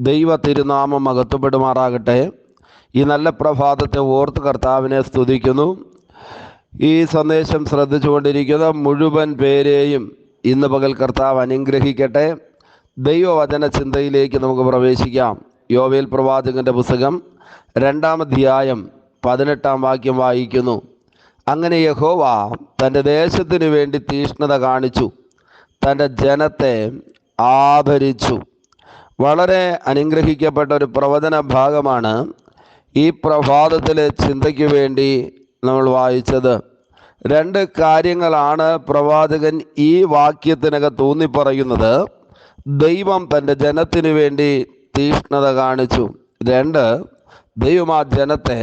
ദൈവ തിരുനാമം മഹത്വപ്പെടുമാറാകട്ടെ ഈ നല്ല പ്രഭാതത്തെ ഓർത്ത് കർത്താവിനെ സ്തുതിക്കുന്നു. ഈ സന്ദേശം ശ്രദ്ധിച്ചുകൊണ്ടിരിക്കുന്ന മുഴുവൻ പേരെയും ഇന്ന് പകൽ കർത്താവ് അനുഗ്രഹിക്കട്ടെ. ദൈവവചന ചിന്തയിലേക്ക് നമുക്ക് പ്രവേശിക്കാം. യോവേൽ പ്രവാചകന്റെ പുസ്തകം രണ്ടാം അധ്യായം പതിനെട്ടാം വാക്യം വായിക്കുന്നു. അങ്ങനെ യഹോവ തന്റെ ദേശത്തിനു വേണ്ടി തീഷ്ണത കാണിച്ചു. തന്റെ ജനത്തെ ആദരിച്ചു. വളരെ അനുഗ്രഹിക്കപ്പെട്ട ഒരു പ്രവചന ഭാഗമാണ് ഈ പ്രഭാതത്തിലെ ചിന്തയ്ക്ക് വേണ്ടി നമ്മൾ വായിച്ചത്. രണ്ട് കാര്യങ്ങളാണ് പ്രവാചകൻ ഈ വാക്യത്തിനകത്ത് ഊന്നിപ്പറയുന്നത് ദൈവം തന്റെ ജനത്തിനു വേണ്ടി തീഷ്ണത കാണിച്ചു. രണ്ട് ദൈവം ആ ജനത്തെ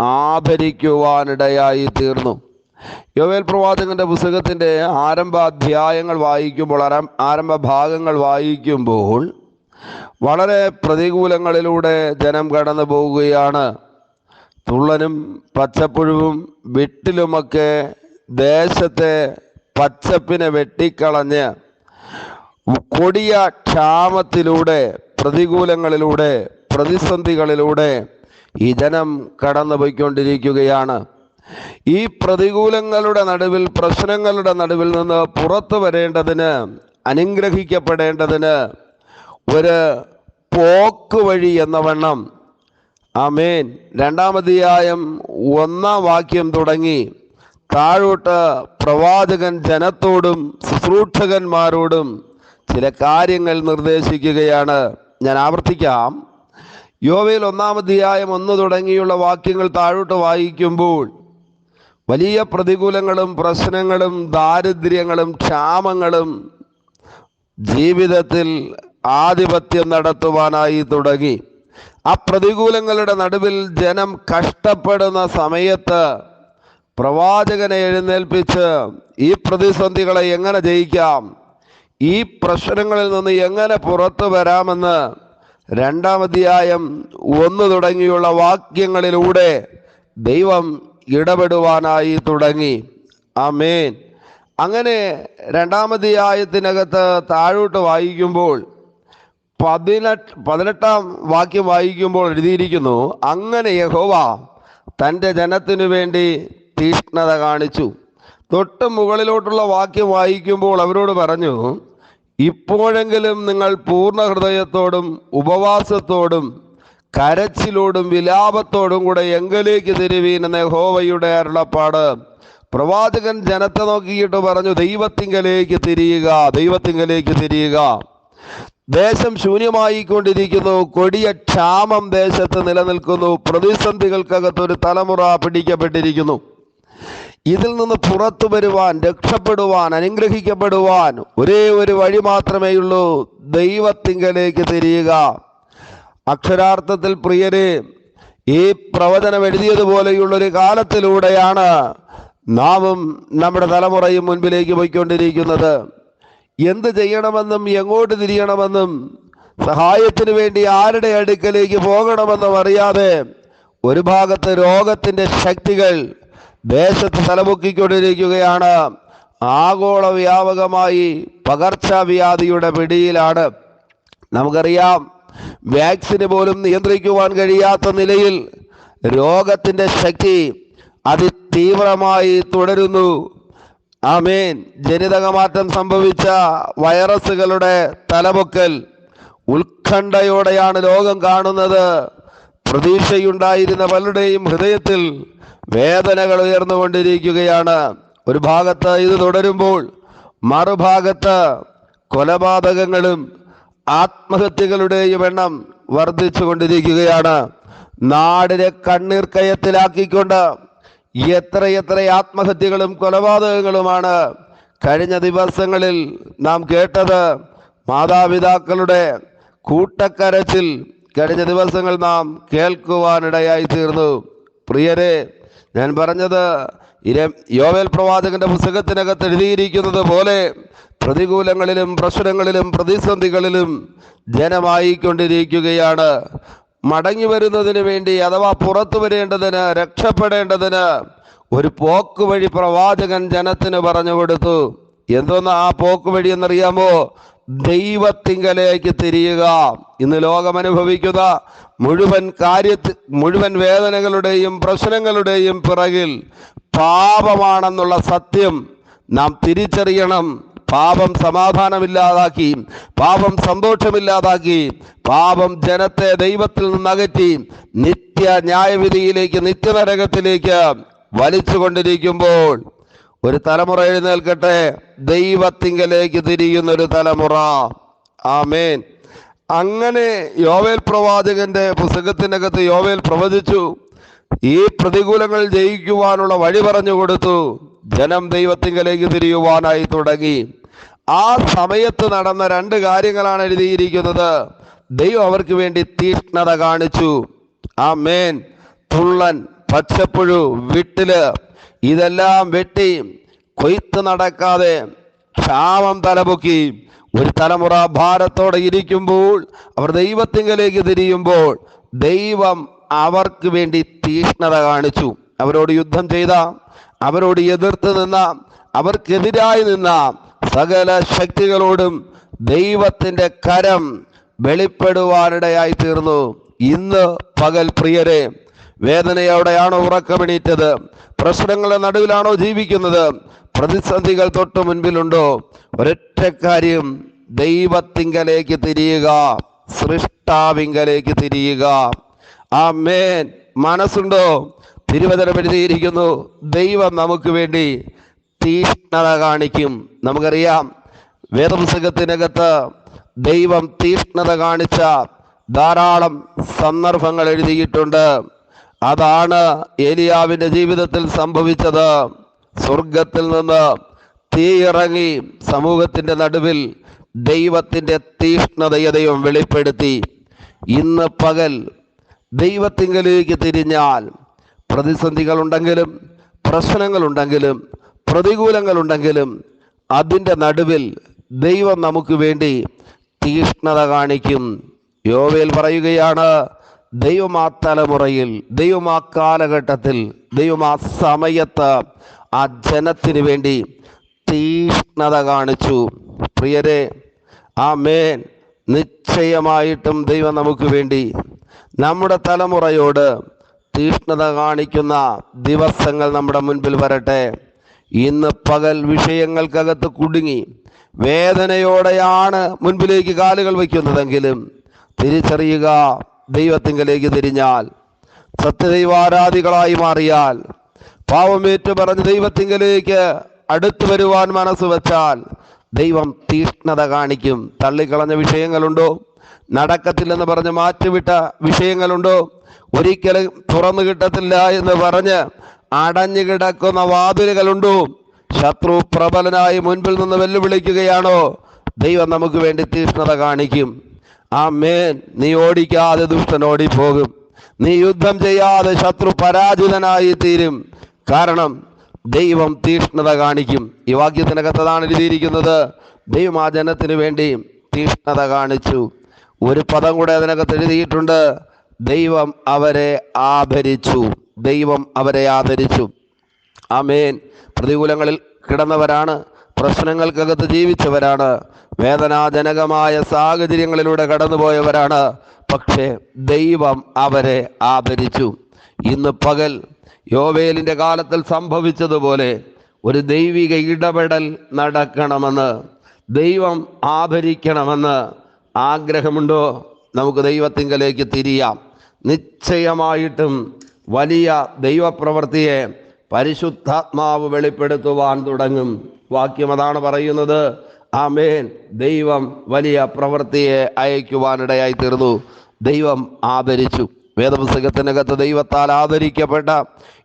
ആദരിക്കുവാനിടയായി തീർന്നു. യോവേൽ പ്രവാചകന്റെ പുസ്തകത്തിന്റെ ആരംഭ അധ്യായങ്ങൾ വായിക്കുമ്പോൾ ആരംഭ ഭാഗങ്ങൾ വായിക്കുമ്പോൾ വളരെ പ്രതികൂലങ്ങളിലൂടെ ജനം കടന്നു പോവുകയാണ് തുള്ളനും പച്ചപ്പുഴുവും വിട്ടിലുമൊക്കെ ദേശത്തെ പച്ചപ്പിനെ വെട്ടിക്കളഞ്ഞ് കൊടിയ ക്ഷാമത്തിലൂടെ പ്രതികൂലങ്ങളിലൂടെ പ്രതിസന്ധികളിലൂടെ ഈ ജനം കടന്നു പോയിക്കൊണ്ടിരിക്കുകയാണ് ഈ പ്രതികൂലങ്ങളുടെ നടുവിൽ പ്രശ്നങ്ങളുടെ നടുവിൽ നിന്ന് പുറത്തു വരേണ്ടതിന് അനുഗ്രഹിക്കപ്പെടേണ്ടതിന് ഒരു പോക്ക് വഴി എന്ന വണ്ണം. ആമേൻ. രണ്ടാമധ്യായം ഒന്നാം വാക്യം തുടങ്ങി. താഴോട്ട് പ്രവാചകൻ ജനത്തോടും ശുശ്രൂഷകന്മാരോടും ചില കാര്യങ്ങൾ നിർദ്ദേശിക്കുകയാണ്. ഞാൻ ആവർത്തിക്കാം. യോവയിൽ ഒന്നാം അധ്യായം ഒന്ന് തുടങ്ങിയുള്ള വാക്യങ്ങൾ താഴോട്ട് വായിക്കുമ്പോൾ വലിയ പ്രതികൂലങ്ങളും പ്രശ്നങ്ങളും ദാരിദ്ര്യങ്ങളും ക്ഷാമങ്ങളും ജീവിതത്തിൽ ആധിപത്യം നടത്തുവാനായി തുടങ്ങി. ആ പ്രതികൂലങ്ങളുടെ നടുവിൽ ജനം കഷ്ടപ്പെടുന്ന സമയത്ത് പ്രവാചകനെ എഴുന്നേൽപ്പിച്ച് ഈ പ്രതിസന്ധികളെ എങ്ങനെ ജയിക്കാം? ഈ പ്രശ്നങ്ങളിൽ നിന്ന് എങ്ങനെ പുറത്തു വരാമെന്ന് രണ്ടാമധ്യായം ഒന്ന് തുടങ്ങിയുള്ള വാക്യങ്ങളിലൂടെ ദൈവം ഇടപെടുവാനായി തുടങ്ങി. ആമേൻ. അങ്ങനെ രണ്ടാമധ്യായത്തിനകത്ത് താഴോട്ട് വായിക്കുമ്പോൾ പതിനെട്ട് പതിനെട്ടാം വാക്യം വായിക്കുമ്പോൾ എഴുതിയിരിക്കുന്നു അങ്ങനെ യഹോവ തന്റെ ജനത്തിനു വേണ്ടി തീഷ്ണത കാണിച്ചു. തൊട്ട് മുകളിലോട്ടുള്ള വാക്യം വായിക്കുമ്പോൾ അവരോട് പറഞ്ഞു ഇപ്പോഴെങ്കിലും നിങ്ങൾ പൂർണ ഹൃദയത്തോടും ഉപവാസത്തോടും കരച്ചിലോടും വിലാപത്തോടും കൂടെ എങ്കിലേക്ക് തിരുവീൻ എന്ന യഹോവയുടെ അരുളപ്പാട്. പ്രവാചകൻ ജനത്തെ നോക്കിയിട്ട് പറഞ്ഞു ദൈവത്തിങ്കലേക്ക് തിരിയുക ദൈവത്തിങ്കലേക്ക് തിരിയുക. ദേശം ശൂന്യമായിക്കൊണ്ടിരിക്കുന്നു. കൊടിയ ക്ഷാമം ദേശത്ത് നിലനിൽക്കുന്നു. പ്രതിസന്ധികൾക്കകത്ത് ഒരു തലമുറ പിടിക്കപ്പെട്ടിരിക്കുന്നു. ഇതിൽ നിന്ന് പുറത്തു വരുവാൻ രക്ഷപ്പെടുവാൻ അനുഗ്രഹിക്കപ്പെടുവാൻ ഒരേ ഒരു വഴി മാത്രമേ ഉള്ളൂ ദൈവത്തിങ്കലേക്ക് തിരിയുക. അക്ഷരാർത്ഥത്തിൽ പ്രിയരെ ഈ പ്രവചനം എഴുതിയതുപോലെയുള്ളൊരു കാലത്തിലൂടെയാണ് നാമും നമ്മുടെ തലമുറയും മുൻപിലേക്ക് പോയിക്കൊണ്ടിരിക്കുന്നത്. എന്ത് ചെയ്യണമെന്നും എങ്ങോട്ട് തിരിയണമെന്നും സഹായത്തിന് വേണ്ടി ആരുടെ അടുക്കലേക്ക് പോകണമെന്നും അറിയാതെ ഒരു ഭാഗത്ത് രോഗത്തിന്റെ ശക്തികൾ ദേശത്ത് തലപൊക്കിക്കൊണ്ടിരിക്കുകയാണ്. ആഗോള വ്യാപകമായി പകർച്ചവ്യാധിയുടെ പിടിയിലാണ്. നമുക്കറിയാം വാക്സിന് പോലും നിയന്ത്രിക്കുവാൻ കഴിയാത്ത നിലയിൽ രോഗത്തിന്റെ ശക്തി അതിതീവ്രമായി തുടരുന്നു. ആമേൻ. ജനിതകമാറ്റം സംഭവിച്ച വൈറസുകളുടെ തലപൊക്കൽ ഉത്കണ്ഠയോടെയാണ് ലോകം കാണുന്നത്. പ്രതീക്ഷയുണ്ടായിരുന്ന പലരുടെയും ഹൃദയത്തിൽ വേദനകൾ ഉയർന്നുകൊണ്ടിരിക്കുകയാണ്. ഒരു ഭാഗത്ത് ഇത് തുടരുമ്പോൾ മറുഭാഗത്ത് കൊലപാതകങ്ങളും ആത്മഹത്യകളുടെയും എണ്ണം വർദ്ധിച്ചു കൊണ്ടിരിക്കുകയാണ് നാടിനെ കണ്ണീർ കയത്തിലാക്കിക്കൊണ്ട് എത്രയെത്ര ആത്മഹത്യകളും കൊലപാതകങ്ങളുമാണ് കഴിഞ്ഞ ദിവസങ്ങളിൽ നാം കേട്ടത്. മാതാപിതാക്കളുടെ കൂട്ടക്കരച്ചിൽ കഴിഞ്ഞ ദിവസങ്ങൾ നാം കേൾക്കുവാനിടയായി തീർന്നു. പ്രിയരെ ഞാൻ പറഞ്ഞത് യോവേൽ പ്രവാചകന്റെ പുസ്തകത്തിനകത്ത് എഴുതിയിരിക്കുന്നത് പോലെ പ്രതികൂലങ്ങളിലും പ്രശ്നങ്ങളിലും പ്രതിസന്ധികളിലും ജനമായിക്കൊണ്ടിരിക്കുകയാണ്. മടങ്ങി വരുന്നതിന് വേണ്ടി അഥവാ പുറത്തു വരേണ്ടതിന് രക്ഷപ്പെടേണ്ടതിന് ഒരു പോക്ക് വഴി പ്രവാചകൻ ജനത്തിന് പറഞ്ഞു കൊടുത്തു. എന്തോന്ന് ആ പോക്ക് വഴി എന്നറിയാമോ? ദൈവത്തിങ്കലേക്ക് തിരിയുക. ഇന്ന് ലോകം അനുഭവിക്കുന്ന മുഴുവൻ കാര്യ മുഴുവൻ വേദനകളുടെയും പ്രശ്നങ്ങളുടെയും പിറകിൽ പാപമാണെന്നുള്ള സത്യം നാം തിരിച്ചറിയണം. പാപം സമാധാനമില്ലാതാക്കി പാപം സന്തോഷമില്ലാതാക്കി പാപം ജനത്തെ ദൈവത്തിൽ നിന്ന് അകറ്റി നിത്യ ന്യായവിധിയിലേക്ക് നിത്യനരകത്തിലേക്ക് വലിച്ചുകൊണ്ടിരിക്കുമ്പോൾ ഒരു തലമുറ എഴുന്നേൽക്കട്ടെ ദൈവത്തിങ്കലേക്ക് തിരിയുന്ന ഒരു തലമുറ. ആമേൻ. അങ്ങനെ യോവേൽ പ്രവാചകന്റെ പുസ്തകത്തിനകത്ത് യോവേൽ പ്രവചിച്ചു ഈ പ്രതികൂലങ്ങൾ ജയിക്കുവാനുള്ള വഴി പറഞ്ഞു കൊടുത്തു. ജനം ദൈവത്തിങ്കലേക്ക് തിരിയുവാനായി തുടങ്ങി. ആ സമയത്ത് നടന്ന രണ്ട് കാര്യങ്ങളാണ് എഴുതിയിരിക്കുന്നത്. ദൈവം അവർക്ക് വേണ്ടി തീഷ്ണത കാണിച്ചു. ആ മേൻ തുള്ളൻ പച്ചപ്പുഴു വിട്ടിൽ. ഇതെല്ലാം വെട്ടി കൊയ്ത്ത് നടക്കാതെ ക്ഷാമം തലപൊക്കി. ഒരു തലമുറ ഭാരത്തോടെ ഇരിക്കുമ്പോൾ അവർ ദൈവത്തിങ്കലേക്ക് തിരിയുമ്പോൾ ദൈവം അവർക്ക് വേണ്ടി തീഷ്ണത കാണിച്ചു. അവരോട് യുദ്ധം ചെയ്ത അവരോട് എതിർത്ത് നിന്ന അവർക്കെതിരായി നിന്ന സകല ശക്തികളോടും ദൈവത്തിന്റെ കരം വെളിപ്പെടുവാനിടയായി തീർന്നു ഇന്ന് പകൽ പ്രിയരെ വേദനയോടെയാണോ ഉറക്കമെണീറ്റത്? പ്രശ്നങ്ങളുടെ നടുവിലാണോ ജീവിക്കുന്നത്? പ്രതിസന്ധികൾ തൊട്ട് മുൻപിലുണ്ടോ? ഒരൊറ്റ കാര്യം ദൈവത്തിങ്കലേക്ക് തിരിയുക സൃഷ്ടാവിങ്കലേക്ക് തിരിയുക. ആ മേൻ മനസ്സുണ്ടോ? തിരുവചനം എഴുതിയിരിക്കുന്നു. ദൈവം നമുക്ക് വേണ്ടി തീഷ്ണത കാണിക്കും. നമുക്കറിയാം വേദപുസ്തകത്തിനകത്ത് ദൈവം തീഷ്ണത കാണിച്ച ധാരാളം സന്ദർഭങ്ങൾ എഴുതിയിട്ടുണ്ട്. അതാണ് ഏലിയാവിന്റെ ജീവിതത്തിൽ സംഭവിച്ചത്. സ്വർഗത്തിൽ നിന്ന് തീ ഇറങ്ങി സമൂഹത്തിന്റെ നടുവിൽ ദൈവത്തിന്റെ തീഷ്ണതയെ ദൈവം വെളിപ്പെടുത്തി. ഇന്ന് പകൽ ദൈവത്തിങ്കലേക്ക് തിരിഞ്ഞാൽ പ്രതിസന്ധികളുണ്ടെങ്കിലും പ്രശ്നങ്ങളുണ്ടെങ്കിലും പ്രതികൂലങ്ങളുണ്ടെങ്കിലും അതിന്റെ നടുവിൽ ദൈവം നമുക്ക് വേണ്ടി തീഷ്ണത കാണിക്കും. യോവയിൽ പറയുകയാണ് ദൈവം ആ തലമുറയിൽ ദൈവം ആ കാലഘട്ടത്തിൽ ദൈവം ആ സമയത്ത് ആ ജനത്തിന് വേണ്ടി തീഷ്ണത കാണിച്ചു. പ്രിയരെ ആ മേൻ നിശ്ചയമായിട്ടും ദൈവം നമുക്ക് വേണ്ടി നമ്മുടെ തലമുറയോട് തീഷ്ണത കാണിക്കുന്ന ദിവസങ്ങൾ നമ്മുടെ മുൻപിൽ വരട്ടെ. ഇന്ന് പകൽ വിഷയങ്ങൾക്കകത്ത് കുടുങ്ങി വേദനയോടെയാണ് മുൻപിലേക്ക് കാലുകൾ വയ്ക്കുന്നതെങ്കിലും തിരിച്ചറിയുക ദൈവത്തിങ്കലേക്ക് തിരിഞ്ഞാൽ സത്യദൈവാരാധികളായി മാറിയാൽ പാവമേറ്റു പറഞ്ഞ് ദൈവത്തിങ്കലേക്ക് അടുത്തു വരുവാൻ മനസ്സ് വെച്ചാൽ ദൈവം തീഷ്ണത കാണിക്കും. തള്ളിക്കളഞ്ഞ വിഷയങ്ങളുണ്ടോ? നടക്കത്തില്ലെന്ന് പറഞ്ഞ് മാറ്റിവിട്ട വിഷയങ്ങളുണ്ടോ? ഒരിക്കലും തുറന്നു കിട്ടത്തില്ല എന്ന് പറഞ്ഞ് അടഞ്ഞു കിടക്കുന്ന വാതിലുകളുണ്ടോ. ശത്രു പ്രബലനായി മുൻപിൽ നിന്ന് വെല്ലുവിളിക്കുകയാണോ? ദൈവം നമുക്ക് വേണ്ടി തീഷ്ണത കാണിക്കും. ആ മേൻ നീ ഓടിക്കാതെ ദുഷ്ടൻ ഓടിപ്പോകും. നീ യുദ്ധം ചെയ്യാതെ ശത്രു പരാജിതനായി തീരും. കാരണം ദൈവം തീഷ്ണത കാണിക്കും. ഈ വാക്യത്തിനകത്തതാണ് എഴുതിയിരിക്കുന്നത്. ദൈവം ആ ജനത്തിന് വേണ്ടി തീഷ്ണത കാണിച്ചു. ഒരു പദം കൂടെ അതിനകത്ത് എഴുതിയിട്ടുണ്ട്. ദൈവം അവരെ ആദരിച്ചു. ദൈവം അവരെ ആദരിച്ചു. ആമേൻ. പ്രതികൂലങ്ങളിൽ കിടന്നവരാണ് പ്രശ്നങ്ങൾക്കകത്ത് ജീവിച്ചവരാണ് വേദനാജനകമായ സാഹചര്യങ്ങളിലൂടെ കടന്നുപോയവരാണ്. പക്ഷേ ദൈവം അവരെ ആദരിച്ചു. ഇന്ന് പകൽ യോവേലിന്റെ കാലത്തിൽ സംഭവിച്ചതുപോലെ ഒരു ദൈവിക ഇടപെടൽ നടക്കണമെന്ന് ദൈവം ആദരിക്കണമെന്ന് ആഗ്രഹമുണ്ടോ? നമുക്ക് ദൈവത്തിങ്കലേക്ക് തിരിയാം. നിശ്ചയമായിട്ടും വലിയ ദൈവപ്രവൃത്തിയെ പരിശുദ്ധാത്മാവ് വെളിപ്പെടുത്തുവാൻ തുടങ്ങും. വാക്യം അതാണ് പറയുന്നത്. ആമേൻ. ദൈവം വലിയ പ്രവൃത്തിയെ അയക്കുവാനിടയായി തീർന്നു. ദൈവം ആദരിച്ചു. വേദപുസ്തകത്തിനകത്ത് ദൈവത്താൽ ആദരിക്കപ്പെട്ട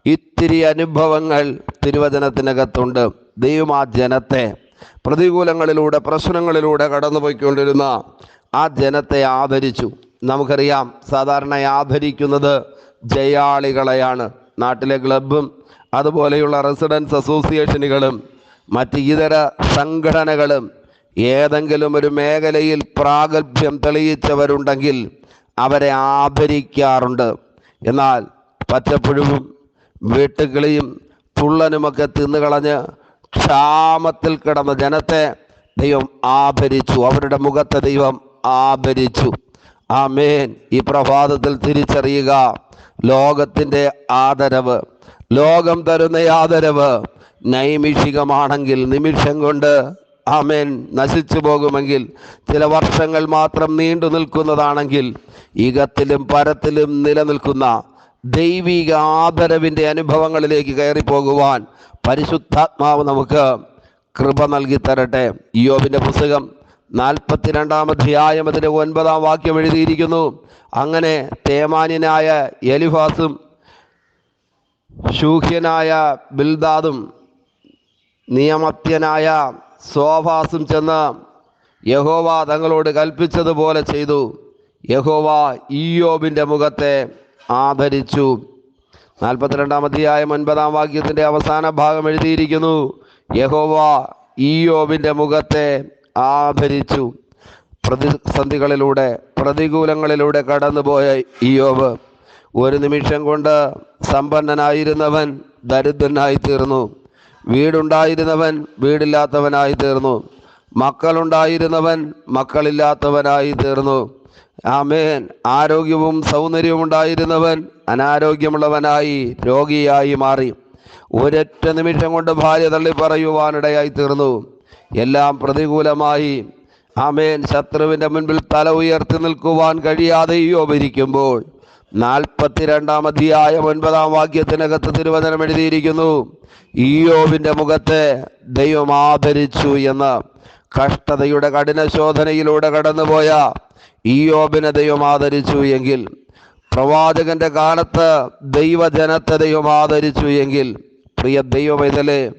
ഇത്തിരി അനുഭവങ്ങൾ തിരുവചനത്തിനകത്തുണ്ട്. ദൈവം ആ ജനത്തെ പ്രതികൂലങ്ങളിലൂടെ പ്രശ്നങ്ങളിലൂടെ കടന്നുപോയിക്കൊണ്ടിരുന്ന ആ ജനത്തെ ആദരിച്ചു. നമുക്കറിയാം സാധാരണ ആദരിക്കുന്നത് ജയാളികളെയാണ്. നാട്ടിലെ ക്ലബും അതുപോലെയുള്ള റെസിഡൻസ് അസോസിയേഷനുകളും മറ്റ് ഇതര സംഘടനകളും ഏതെങ്കിലും ഒരു മേഖലയിൽ പ്രാഗൽഭ്യം തെളിയിച്ചവരുണ്ടെങ്കിൽ അവരെ ആദരിക്കാറുണ്ട്. എന്നാൽ പച്ചപ്പുഴുവും വീട്ടുകിളിയും തുള്ളനുമൊക്കെ തിന്നുകളഞ്ഞ് ക്ഷാമത്തിൽ കിടന്ന ജനത്തെ ദൈവം ആഭരിച്ചു അവരുടെ മുഖത്തെ ദൈവം ആഭരിച്ചു ആമേൻ. ഈ പ്രഭാതത്തിൽ തിരിച്ചറിയുക. ലോകത്തിന്റെ ആദരവ്. ലോകം തരുന്ന ആദരവ് നൈമിഷികമാണെങ്കിൽ നിമിഷം കൊണ്ട് ആമേൻ. നശിച്ചു പോകുമെങ്കിൽ ചില വർഷങ്ങൾ മാത്രം നീണ്ടു നിൽക്കുന്നതാണെങ്കിൽ ഈഗത്തിലും പരത്തിലും നിലനിൽക്കുന്ന ദൈവിക ആദരവിന്റെ അനുഭവങ്ങളിലേക്ക് കയറി പോകുവാൻ പരിശുദ്ധാത്മാവ് നമുക്ക് കൃപ നൽകി തരട്ടെ യോബിന്റെ പുസ്തകം നാൽപ്പത്തിരണ്ടാം അധ്യായം അതിന്റെ ഒൻപതാം വാക്യം എഴുതിയിരിക്കുന്നു. അങ്ങനെ തേമാന്യനായ എലിഫാസും ശൂഹ്യനായ ബിൽദാദും നിയമത്യനായ സോഫാസും ചെന്ന് യഹോവ തങ്ങളോട് കൽപ്പിച്ചതുപോലെ ചെയ്തു. യഹോവ ഈയോബിന്റെ മുഖത്തെ ആദരിച്ചു. നാൽപ്പത്തിരണ്ടാം അധ്യായം ഒൻപതാം വാക്യത്തിന്റെ അവസാന ഭാഗം എഴുതിയിരിക്കുന്നു. യഹോവ ഈയോബിന്റെ മുഖത്തെ ആദരിച്ചു. പ്രതിസന്ധികളിലൂടെ പ്രതികൂലങ്ങളിലൂടെ കടന്നുപോയ ഇയോബ് ഒരു നിമിഷം കൊണ്ട് സമ്പന്നനായിരുന്നവൻ ദരിദ്രനായി തീർന്നു. വീടുണ്ടായിരുന്നവൻ വീടില്ലാത്തവനായി തീർന്നു. മക്കളുണ്ടായിരുന്നവൻ മക്കളില്ലാത്തവനായി തീർന്നു. ആമേൻ. ആരോഗ്യവും സൗന്ദര്യവും ഉണ്ടായിരുന്നവൻ അനാരോഗ്യമുള്ളവനായി രോഗിയായി മാറി. ഒരൊറ്റ നിമിഷം കൊണ്ട് ഭാര്യ തള്ളി പറയുവാനിടയായി തീർന്നു. എല്ലാം പ്രതികൂലമായി. ആമേൻ. ശത്രുവിന്റെ മുൻപിൽ തല ഉയർത്തി നിൽക്കുവാൻ കഴിയാതെ ഭരിക്കുമ്പോൾ നാൽപ്പത്തിരണ്ടാം അധ്യായം ഒൻപതാം വാക്യത്തിനകത്ത് തിരുവചനം എഴുതിയിരിക്കുന്നു. ഈയോവിന്റെ മുഖത്തെ ദൈവം ആദരിച്ചു എന്ന്. കഷ്ടതയുടെ കഠിന ശോധനയിലൂടെ കടന്നുപോയ ഈയോബിനെ ദൈവം ആദരിച്ചു എങ്കിൽ. പ്രവാചകന്റെ കാലത്ത് ദൈവജനത്തെ ദൈവം ആദരിച്ചു എങ്കിൽ. പ്രിയ ദൈവമൈതലേ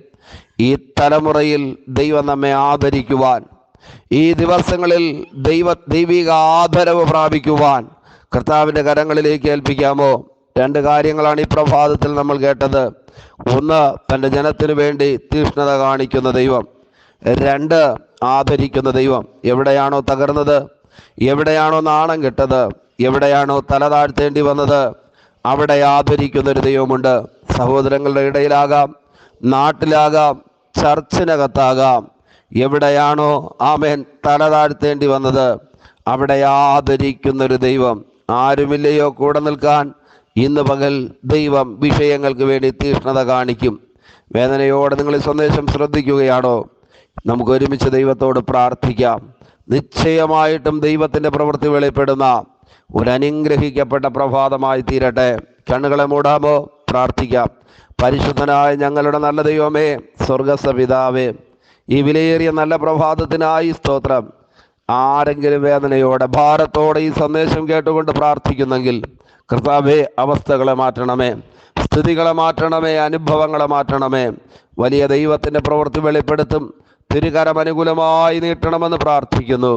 ഈ തലമുറയിൽ ദൈവം നമ്മെ ആദരിക്കുവാൻ ഈ ദിവസങ്ങളിൽ ദൈവ ദൈവിക ആദരവ് പ്രാപിക്കുവാൻ കർത്താവിന്റെ കരങ്ങളിലേക്ക് ഏൽപ്പിക്കാമോ? രണ്ട് കാര്യങ്ങളാണ് ഈ പ്രഭാതത്തിൽ നമ്മൾ കേട്ടത്. ഒന്ന് തന്റെ ജനത്തിനു വേണ്ടി തീഷ്ണത കാണിക്കുന്ന ദൈവം. രണ്ട് ആദരിക്കുന്ന ദൈവം. എവിടെയാണോ തകർന്നത് എവിടെയാണോ നാണം കെട്ടത് എവിടെയാണോ തല താഴ്ത്തേണ്ടി വന്നത് അവിടെ ആദരിക്കുന്ന ഒരു ദൈവമുണ്ട്. സഹോദരങ്ങളുടെ ഇടയിലാകാം നാട്ടിലാകാം ചർച്ചിനകത്താകാം. എവിടെയാണോ ആമേൻ തല താഴ്ത്തേണ്ടി വന്നത് അവിടെ ആദരിക്കുന്നൊരു ദൈവം ആരുമില്ലയോ കൂടെ നിൽക്കാൻ. ഇന്ന് പകൽ ദൈവം വിഷയങ്ങൾക്ക് വേണ്ടി തീഷ്ണത കാണിക്കും. വേദനയോടെ നിങ്ങൾ ഈ സന്ദേശം ശ്രദ്ധിക്കുകയാണോ? നമുക്ക് ഒരുമിച്ച് ദൈവത്തോട് പ്രാർത്ഥിക്കാം. നിശ്ചയമായിട്ടും ദൈവത്തിന്റെ പ്രവൃത്തി വെളിപ്പെടുന്ന ഒരു അനുഗ്രഹിക്കപ്പെട്ട പ്രഭാതമായി തീരട്ടെ. കണ്ണുകളെ മൂടാമോ? പ്രാർത്ഥിക്കാം. പരിശുദ്ധനായ ഞങ്ങളുടെ നല്ല ദൈവമേ സ്വർഗസ്ഥ ഈ വിലയേറിയ നല്ല പ്രഭാതത്തിനായി സ്തോത്രം. ആരെങ്കിലും വേദനയോടെ ഭാരത്തോടെ ഈ സന്ദേശം കേട്ടുകൊണ്ട് പ്രാർത്ഥിക്കുന്നെങ്കിൽ കർത്താവേ അവസ്ഥകളെ മാറ്റണമേ സ്ഥിതികളെ മാറ്റണമേ അനുഭവങ്ങളെ മാറ്റണമേ വലിയ ദൈവത്തിന്റെ പ്രവൃത്തി വെളിപ്പെടുത്തും തിരുകരം അനുകൂലമായി നീട്ടണമെന്ന് പ്രാർത്ഥിക്കുന്നു.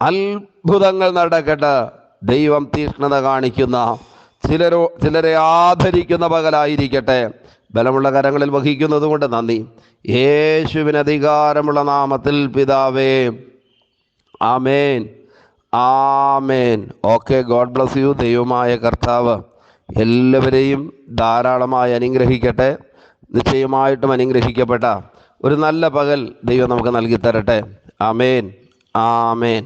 അത്ഭുതങ്ങൾ നടക്കട്ടെ ദൈവം തീക്ഷ്ണത കാണിക്കുന്ന ചിലരോ ചിലരെ ആദരിക്കുന്ന പകലായിരിക്കട്ടെ ബലമുള്ള കരങ്ങളിൽ വഹിക്കുന്നത് കൊണ്ട് നന്ദി. യേശുവിന് അധികാരമുള്ള നാമത്തിൽ പിതാവേ ആമേൻ ആമേൻ. Okay God bless you. ദൈവമായ കർത്താവ് എല്ലാവരെയും ധാരാളമായി അനുഗ്രഹിക്കട്ടെ നിശ്ചയമായിട്ടും അനുഗ്രഹിക്കപ്പെട്ട ഒരു നല്ല പകൽ ദൈവം നമുക്ക് നൽകി തരട്ടെ ആമേൻ ആമേൻ.